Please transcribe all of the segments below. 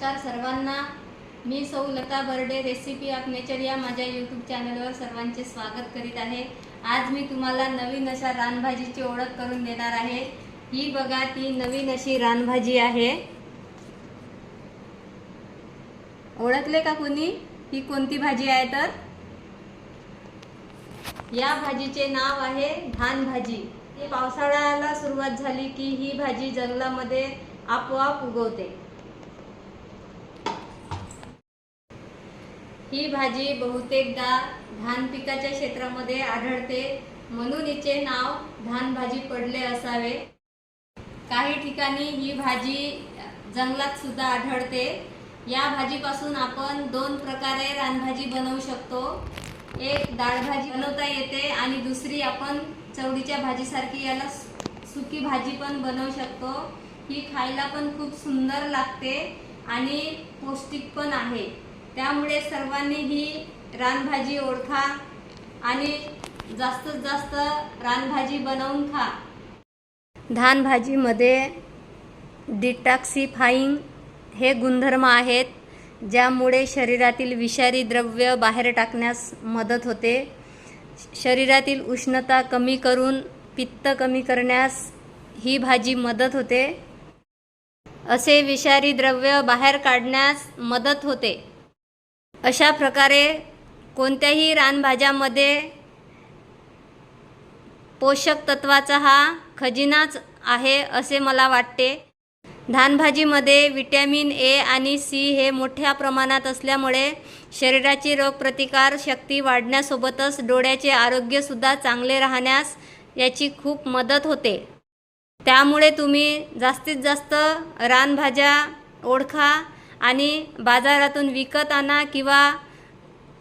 नमस्कार सर्वांना. मी सौ Lata Barde recipe of nature या माझ्या यूट्यूब चॅनलवर सर्वांचे स्वागत करीत आहे. आज मी तुम्हाला नवीन अशा रानभाजीची ओळख करून देणार आहे. ही बघा ती नवीन अशी रानभाजी आहे. ओळखले का कुणी? ही कोणती भाजी आहे तर? या भाजीचे नाव आहे धान भाजी. पावसाळ्याला सुरुवात झाली की ही भाजी जंगलामध्ये आपोआप उगवते. ही भाजी बहुतेकदा धान पिकाच्या क्षेत्रामध्ये आढळते. म्हणून हिचे नाव धान भाजी पडले असावे. काही ठिकाणी ही भाजी जंगलात सुद्धा आढळते. या भाजीपासून आपण दोन प्रकारे रानभाजी बनवू शकतो. एक डाळ भाजी बनवता येते आणि दुसरी आपण चवळीच्या भाजीसारखी याला सु- सुकी भाजी पण बनवू शकतो. ही खायला पण खूप सुंदर लागते आणि पौष्टिक पण आहे. त्यामुळे सर्वांनी ही रानभाजी ओळखा आणि जास्तीत जास्त रानभाजी बनवून खा. धानभाजीमध्ये डिटॉक्सिफाईंग हे गुणधर्म आहेत ज्यामुळे शरीरातील विषारी द्रव्य बाहेर टाकण्यास मदत होते. शरीरातील उष्णता कमी करून पित्त कमी करण्यास ही भाजी मदत होते. असे विषारी द्रव्य बाहेर काढण्यास मदत होते. अशा प्रकारे कोणत्याही रानभाज्यामध्ये पोषक तत्वाचा हा खजिनाच आहे असे मला वाटते. धानभाजीमध्ये विटॅमिन ए आणि सी हे मोठ्या प्रमाणात असल्यामुळे शरीराची रोगप्रतिकार शक्ती वाढण्यासोबतच डोळ्याचे आरोग्यसुद्धा चांगले राहण्यास याची खूप मदत होते. त्यामुळे तुम्ही जास्तीत जास्त रानभाज्या ओळखा आणि बाजारातून विकत आणा किंवा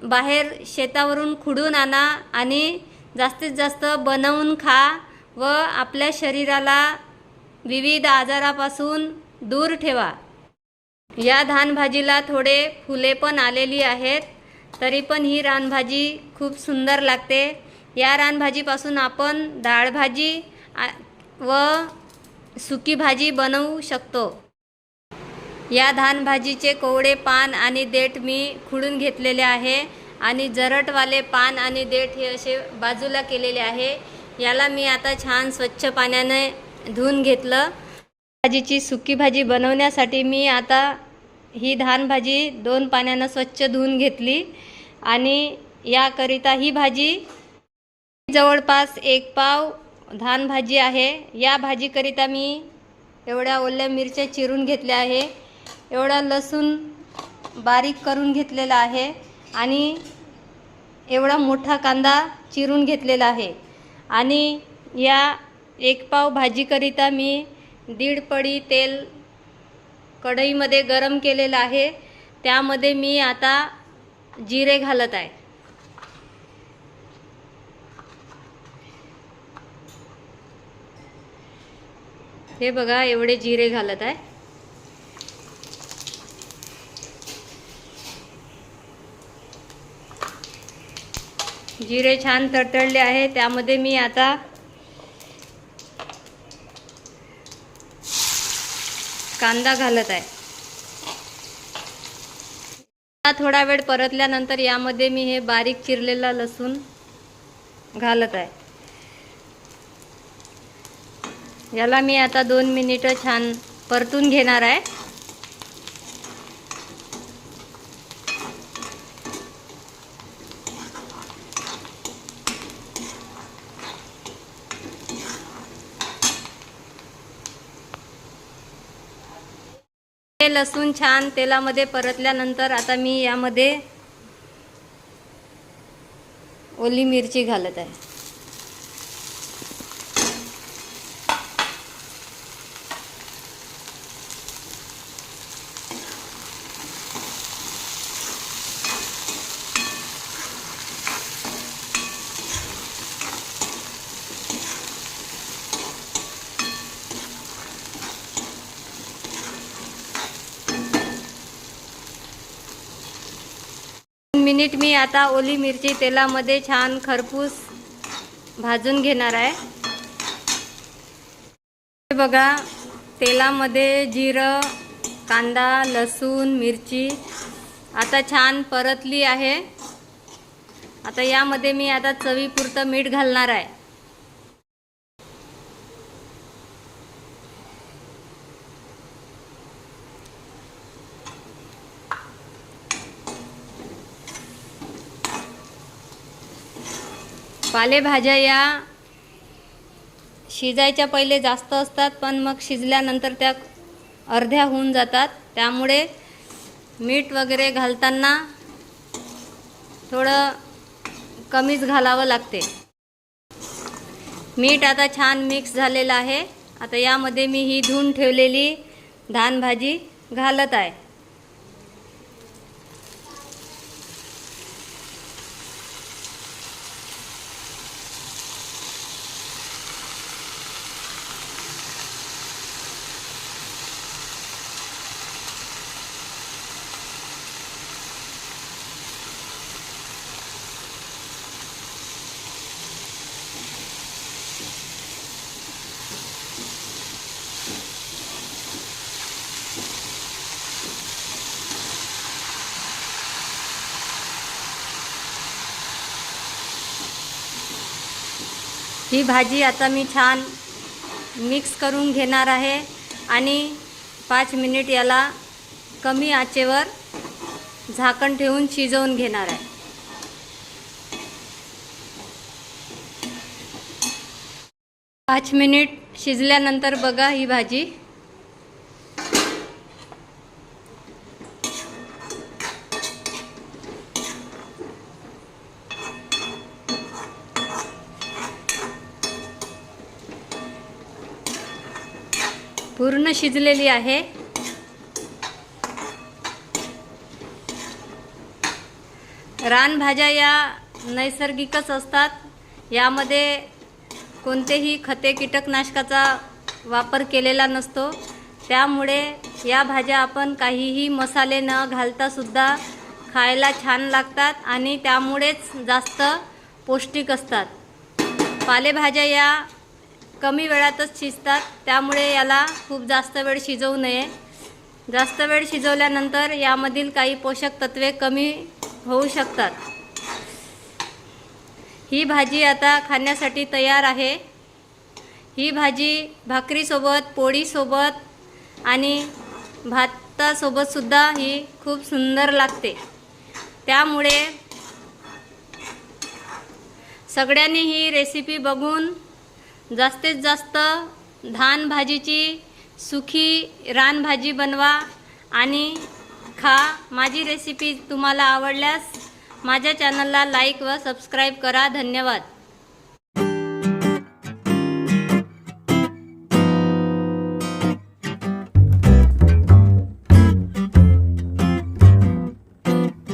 बाहेर शेतावरून खुडून आणा आणि जास्तीत जास्त बनवून खा व आपल्या शरीराला विविध आजारापासून दूर ठेवा. या धानभाजीला थोडे फुले पण आलेली आहेत तरी पण ही रानभाजी खूप सुंदर लागते. या रानभाजीपासून आपण डाळभाजी व सुकी भाजी बनवू शकतो. या धान भाजीचे कोवळे पान आणि देठ मी खुडून घेतलेले आहे आणि जरटवाले पान आणि देठ हे असे बाजूला केलेले आहे. याला मी आता छान स्वच्छ पाण्याने धुवून घेतलं. भाजीची सुकी भाजी बनवण्यासाठी मी आता ही धानभाजी दोन पाण्यानं स्वच्छ धुवून घेतली आणि याकरिता ही भाजी जवळपास एक पाव धानभाजी आहे. या भाजीकरिता मी एवढ्या ओल्या मिरच्या चिरून घेतल्या आहे. एवढा लसूण बारीक करून घेतलेला आहे आणि एवढा मोठा कांदा चिरून घेतलेला आहे. आणि या एक पाव भाजीकरिता मी दीड पडी तेल कढईमध्ये गरम केलेलं आहे. त्यामध्ये मी आता जिरे घालत आहे. हे बघा एवढे जिरे घालत आहे. जिरे छान तडतडले आहे त्यामध्ये मी आता कांदा घालत आहे. थोडा वेळ परतल्यानंतर यामध्ये मी हे बारीक चिरलेला लसूण घालत आहे. याला मी आता दोन मिनिटं छान परतून घेणार आहे. हे लसूण छान तेलामध्ये परतल्यानंतर आता मी यामध्ये ओली मिरची घालत आहे. मिनिट मी आता ओली मिरची तेलामध्ये छान खरपूस भाजून घेणार आहे. बघा तेलामध्ये जिरं कांदा लसूण मिरची आता छान परतली आहे. आता यामध्ये मी आता चवीपुरतं मीठ घालणार आहे. पालेभाज्या या शिजायच्या पहिले जास्त असतात पण मग शिजल्यानंतर त्या अर्ध्या होऊन जातात. त्यामुळे मीठ वगैरे घालताना थोडं कमीच घालावं लागते. मीठ आता छान मिक्स झालेलं आहे. आता यामध्ये मी ही धुवून ठेवलेली धान भाजी घालत आहे. ही भाजी आता मी छान मिक्स करून घेणार आहे आणि पाच मिनिट याला कमी आचेवर झाकण ठेवून शिजवून घेणार आहे. पाच मिनिट शिजल्यानंतर बघा ही भाजी. पूर्ण शिजलेली आहे. रानभाज्या या नैसर्गिकच असतात. यामध्ये कोणतेही खते कीटकनाशकाचा वापर केलेला नसतो. त्यामुळे या भाज्या आपण काहीही मसाले न घालतासुद्धा खायला छान लागतात आणि त्यामुळेच जास्त पौष्टिक असतात. पालेभाज्या या कमी वेळातच शिजतात त्यामुळे याला खूप जास्त वेळ शिजवू नये. जास्त वेळ शिजवल्यानंतर यामधील काही पोषक तत्वे कमी होऊ शकतात. ही भाजी आता खाण्यासाठी तयार आहे. ही भाजी भाकरीसोबत पोळीसोबत आणि भातासोबतसुद्धा ही खूप सुंदर लागते. त्यामुळे सगळ्यांनी ही रेसिपी बघून जास्तीत जास्त धान भाजीची सुखी रानभाजी बनवा आणि खा. माझी रेसिपी तुम्हाला आवडल्यास माझ्या चॅनलला लाईक व सबस्क्राईब करा. धन्यवाद.